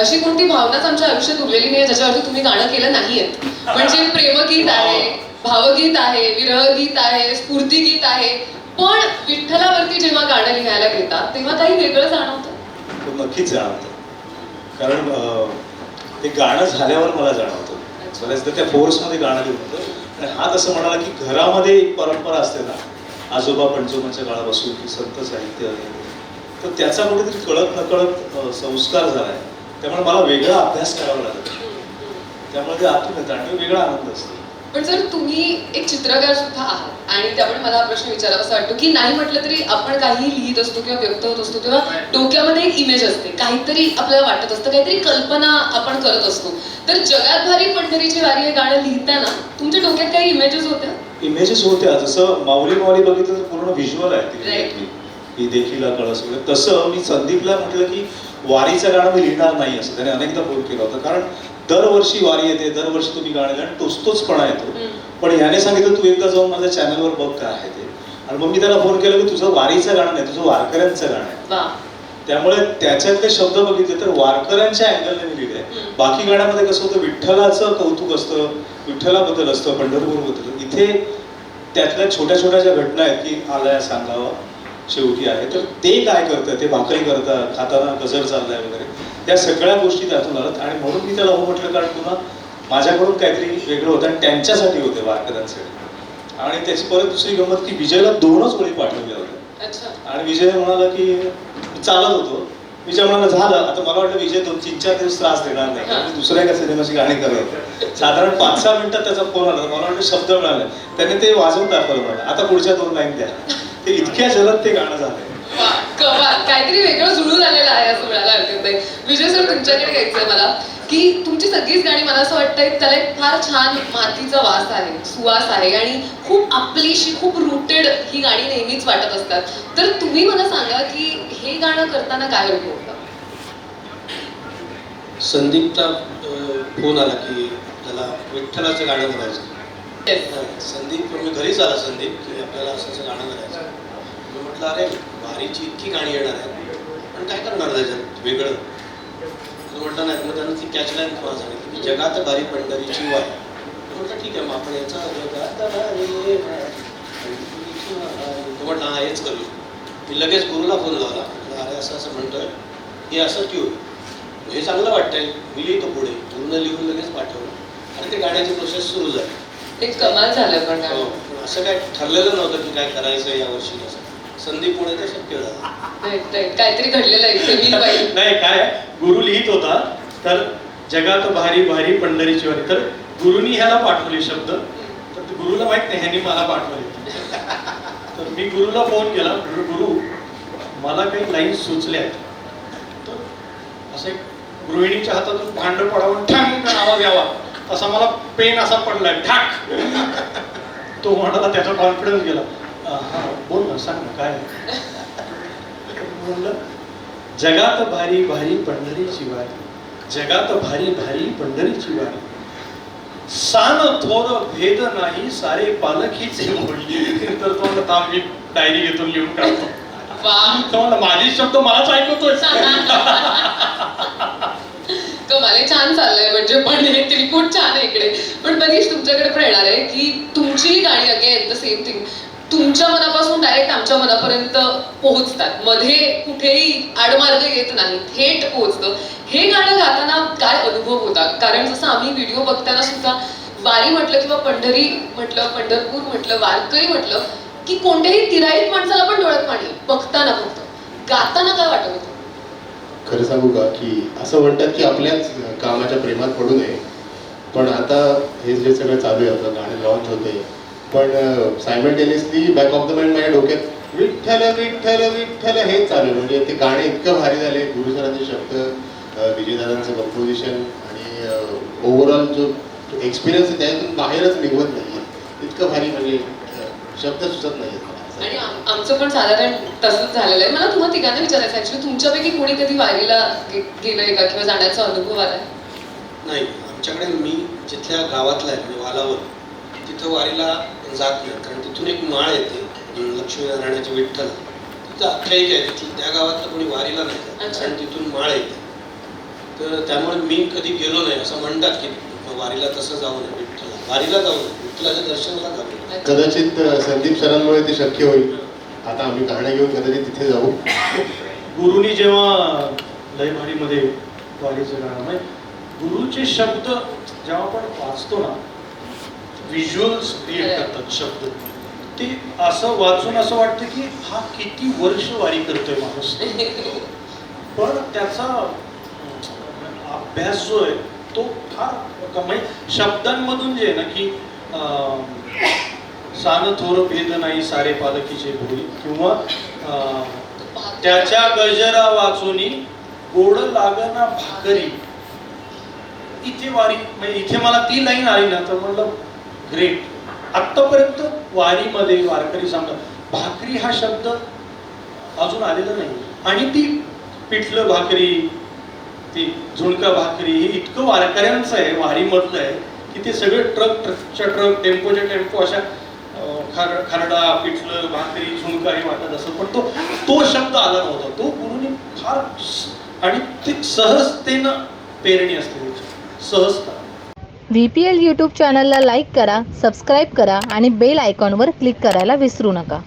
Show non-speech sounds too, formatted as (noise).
अशी कोणती भावनाच आमच्या आयुष्यात उरलेली नाही ज्याच्यावरती तुम्ही गाणं केलं नाहीये. म्हणजे प्रेमगीत आहे भावगीत आहे विरहगीत आहे स्फूर्तीगीत आहे. पण विठ्ठलावरती जेव्हा गाणं लिहायला घेतात तेव्हा काही वेगळं जाणवतं. तो नक्कीच जाणवतं. कारण ते गाणं झाल्यावर मला जाणवतं. बऱ्याचदा त्या फोर्समध्ये गाणं लिहून होतं आणि हा कसं म्हणाला की घरामध्ये एक परंपरा असते ना आजोबा पणजोबाच्या काळापासून की संत साहित्य आहे. तर त्याचा कुठेतरी कळत नकळत संस्कार झालाय. त्यामुळे मला वेगळा अभ्यास करावा लागत. त्यामुळे ते आतून येतं आणि तो वेगळा आनंद असतो. पण जर तुम्ही एक चित्रकार सुद्धा आहात आणि त्यामुळे मला प्रश्न विचारावा वाटतो की नाही म्हटलं तरी आपण काही लिहित असतो किंवा व्यक्त होत असतो तेव्हा डोक्यामध्ये एक इमेज असते. काहीतरी आपल्याला वाटत असतं काहीतरी कल्पना आपण करत असतो. तर जगात भारी पंढरीची वारी हे गाणं लिहिताना तुमच्या डोक्यात काही इमेजेस होत्या? इमेजेस होत्या. जसं माऊली माऊली बघितलं तर पूर्ण व्हिज्युअल आहे ती देखीला कळस तसं मी संदीपला म्हटलं की वारीचं गाणं मी लिहिणार नाही असं. त्याने अनेकदा फोन केला होता. कारण दरवर्षी वारी येते दरवर्षी तुम्ही गाणं लिहा आणि तोच तोचपणा येतो. पण ह्याने सांगितलं तू एकदा जाऊन माझ्या चॅनलवर बघ काय आहे ते. आणि मग मी त्याला फोन केला की तुझं वारीचं गाणं नाही तुझं वारकऱ्यांचं गाणं आहे. त्यामुळे त्याच्यातले शब्द बघितले तर वारकऱ्यांच्या अँगलने मी लिहिले. बाकी गाण्यामध्ये कसं होतं विठ्ठलाचं कौतुक असतं विठ्ठलाबद्दल असतं पंढरपूरबद्दल. इथे त्यातल्या छोट्या छोट्या ज्या घटना आहेत की आलाय सांगावा शेवटी आहे तर ते काय करतं ते भाकरी करतात खाताना गजर चाललाय वगैरे. त्या सगळ्या गोष्टी त्यातून आल्यात. आणि म्हणून मी त्याला हो म्हटलं कारण पुन्हा माझ्याकडून काहीतरी वेगळं होतं आणि त्यांच्यासाठी होते वारकऱ्यांसाठी आणि त्याची परत दुसरी गंमत की विजयला दोनच ओळी पाठवल्या होत्या अच्छा. आणि विजय म्हणाला की चालत होतो. विजय म्हणाला झालं. आता मला वाटलं विजय दोन तीन चार दिवस त्रास देणार नाही. दुसऱ्या एका सिनेमाची गाणी करत होतो. साधारण पाच सहा मिनिटात त्याचा फोन आला. मला वाटलं शब्द मिळाले. त्याने ते वाजवून दाखवलं मला. आता पुढच्या दोन लाईन द्या. ते इतक्या जलद ते गाणं झालंय. कमाल काहीतरी वेगळं जुळून आलेलं आहे असं म्हणायला हरकत नाही. विजय सर तुमच्याकडे घ्यायचंय मला की तुमची सगळीच गाणी मला असं वाटतंय त्याला एक फार छान मातीचा वास आहे सुवास आहे आणि खूप आपलीशी खूप रुटेड ही गाणी नेहमीच वाटत असतात. तर तुम्ही मला सांगा की हे गाणं करताना काय अनुभव होता? संदीपचा फोन आला की त्याला विठ्ठलाचं गाणं म्हणायचं. संदीप मी घरीच आला संदीप की आपल्याला असं असं गाणं करायचं. मी म्हटलं अरे वारीची इतकी गाणी येणार आहेत. पण काय करणार त्याच्यात वेगळं. तो म्हटलं नाही मग त्यांना ती कॅचलाईन थोडा सांगितली की जगात भारी पंढरीची वारी मी म्हटलं ठीक आहे मग आपण याचा जगात तो म्हटलं हा हेच करू. मी लगेच गुरुला फोन लावला. अरे असं असं म्हणतोय. हे असं ठेवू हे चांगलं वाटतंय. मी लिहितो पुढे. पूर्ण लिहून लगेच पाठवलं. आणि ते गाण्याची प्रोसेस सुरू झाली. एक कमाल झालं पण. हो, पण असं काय ठरलेलं नव्हतं की काय करायचं या वर्षी असं संदीपमुळे ते शक्य झालं. काहीतरी घडलेलं आहे. (laughs) नाही काय? गुरु लिहित होता तर जगात भारी भारी पंढरीची वारी तर गुरुनी ह्याला पाठवले शब्द. तर गुरुला माहीत नाही ह्यांनी मला पाठवले. (laughs) तर मी गुरुला फोन केला गुरु मला काही लाईन सुचल्या तर असं एक गृहिणीच्या हातातून भांड पडावं ठांग आवाज यावा. तसा मला पेन असा पडलाय. ठाक तो म्हणाला त्याचा कॉन्फिडन्स गेला. "अं, हा बोल ना सांग ना काय? आहे?" म्हणलं जगात भारी भारी पंढरीची वारी जगात भारी भारी पंढरीची वारी सान थोर भेद नाही सारे पालखीचे बोलली तर तो म्हणला, थांब मी डायरी घेतून लिहून काढतो वा. तो म्हणला, माझे शब्द मलाच ऐकवतोय (laughs) कमाल छान चाललंय म्हणजे पण हे छान आहे इकडे. पण मनीष तुमच्याकडे पण येणार आहे की तुमची गाणी अगेन द सेम थिंग तुमच्या मनापासून डायरेक्ट आमच्या मनापर्यंत पोहोचतात. मध्ये कुठेही आडमार्ग येत नाही थेट पोहोचतं. हे गाणं गाताना काय अनुभव होता? कारण जसं आम्ही व्हिडिओ बघताना सुद्धा वारी म्हटलं किंवा पंढरी म्हटलं पंढरपूर म्हटलं वारकरी म्हटलं की कोणत्याही तिराईत माणसाला पण डोळ्यात पाणी बघताना फक्त. गाताना काय वाटत होतं? खरं सांगू का की असं म्हणतात की आपल्याच कामाच्या प्रेमात पडू नये. पण आता हे जे सगळं चालू आहे आपलं गाणं लॉन्च होते पण simultaneously back of the mind माझ्या डोक्यात विठ्ठल विठ्ठल विठ्ठल हेच चालू आहे. म्हणजे ते गाणे इतकं भारी झाले गुरुसरांचे शब्द अं, विजयदादांचं कंपोजिशन आणि ओव्हरऑल जो एक्सपिरियन्स आहे त्यातून बाहेरच निघवत नाही इतकं भारी म्हणजे शब्द सुचत नाही आणि आम- आमचं पण साधारण तसंच झालेलं आहे. मला तुम्हाला तिघांना विचारायचं ऍक्च्युली तुमच्यापैकी कोणी कधी वारीला गेलंय का? किंवा जाण्याचा अनुभव आलाय? नाही. आमच्याकडे मी जिथल्या गावातला आहे म्हणजे वालावर तिथं वारीला जात नाही. कारण तिथून एक माळ येते लक्ष्मीनारायणाची विठ्ठल. तिथं आख्यायिका आहे तिथली त्या गावातलं कोणी वारीला नाही जात. कारण तिथून माळ येते. तर त्यामुळे मी कधी गेलो नाही. असं म्हणतात की वारीला तसं जाऊ नये विठ्ठला. वारीला जाऊ नये. कदाचित संदीप सरांमुळे ते शक्य होईल. आता आम्ही गाणं घेऊन कदाचित तिथे जाऊ. गुरुनी जेव्हा लयभारीमध्ये वारीचं गाणं म्हणजे गुरुचे शब्द जेव्हा आपण वाचतो ना व्हिज्युअल्स क्रिएट करतात शब्द. ते असं वाचून असं वाटतं की हा किती वर्ष वारी करतोय माणूस. पण त्याचा अभ्यास जो आहे तो फार क- म्हणजे शब्दांमधून जे आहे ना की सान थोर भेद नाही सारे पालखीचे भोई किंवा अं, त्याच्या गजरा वाचुनी गोड लागना भाकरी. इथे वारी म्हणजे इथे मला ती लाईन आली ना तर म्हणलं ग्रेट. आत्तापर्यंत वारीमध्ये वारकरी सांगतात भाकरी हा शब्द अजून आलेला नाही. आणि ती पिठलं भाकरी ती झुणका भाकरी हे इतकं वारकऱ्यांचं आहे वारीमधलं आहे तिथे सगळे ट्रक ट्रकच्या ट्रक टेम्पोच्या टेम्पो अशा अं, खार खारडा पिठलं भाकरी झुणका हे वाटत असत. पण तो तो शब्द आला नव्हता. तो गुरुनी फार आणि ते सहजतेनं पेरणी असते सहजता. व्ही पी एल यूट्यूब चॅनलला लाईक करा सबस्क्राईब करा आणि बेल आयकॉनवर क्लिक करायला विसरू नका.